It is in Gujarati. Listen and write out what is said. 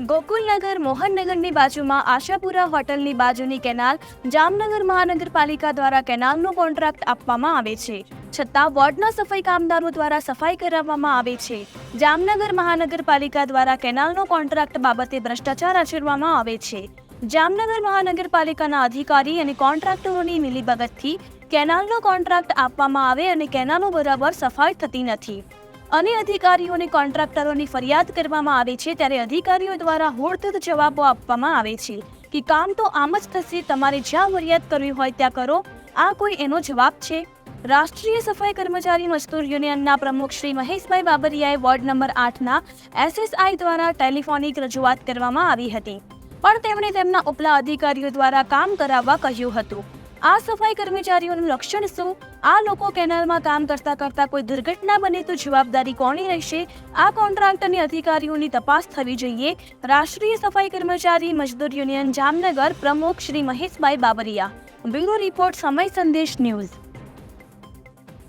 ગોકુલનગર મોહનનગરની બાજુમાં આશાપુરા હોટલની બાજુની કેનાલ જામનગર મહાનગરપાલિકા દ્વારા કેનાલનો કોન્ટ્રાક્ટ આપવામાં આવે છે. છતાં વોર્ડના સફાઈ કામદારો દ્વારા સફાઈ કરાવવામાં આવે છે. જામનગર મહાનગરપાલિકા દ્વારા કેનાલનો કોન્ટ્રાક્ટ બાબતે ભ્રષ્ટાચાર આચરવામાં આવે છે. જામનગર મહાનગરપાલિકાના અધિકારી અને કોન્ટ્રાક્ટરોની મિલીભગતથી કેનાલનો કોન્ટ્રાક્ટ આપવામાં આવે અને કેનાલો બરાબર સફાઈ થતી નથી. અને અધિકારીઓને કોન્ટ્રાક્ટરોની ફરિયાદ કરવામાં આવે છે ત્યારે અધિકારીઓ દ્વારા હોડતદ જવાબો આપવામાં આવે છે કે કામ તો આમ જ થશે, તમારે જ્યાં ફરિયાદ કરવી હોય ત્યાં કરો. આ કોઈ એનો જવાબ છે? રાષ્ટ્રીય સફાઈ કર્મચારી મજદૂર યુનિયનના પ્રમુખ શ્રી મહેશભાઈ બાબરિયાએ વોર્ડ નંબર આઠના એસએસઆઈ દ્વારા ટેલિફોનિક રજૂઆત કરવામાં આવી હતી. પણ તેમણે તેમના ઉપલા અધિકારીઓ દ્વારા કામ કરાવવા કહ્યું હતું. આ સફાઈ કર્મચારીઓનું લક્ષણ શું? આ લોકો કેનાલમાં કામ કરતા કરતા કોઈ દુર્ઘટના બને તો જવાબદારી કોની રહેશે? આ કોન્ટ્રાક્ટરની અધિકારીઓની તપાસ થવી જોઈએ. રાષ્ટ્રીય સફાઈ કર્મચારી મજદૂર યુનિયન જામનગર પ્રમુખ શ્રી મહેશભાઈ બાબરિયા બ્યુરો રિપોર્ટ સમય સંદેશ ન્યૂઝ.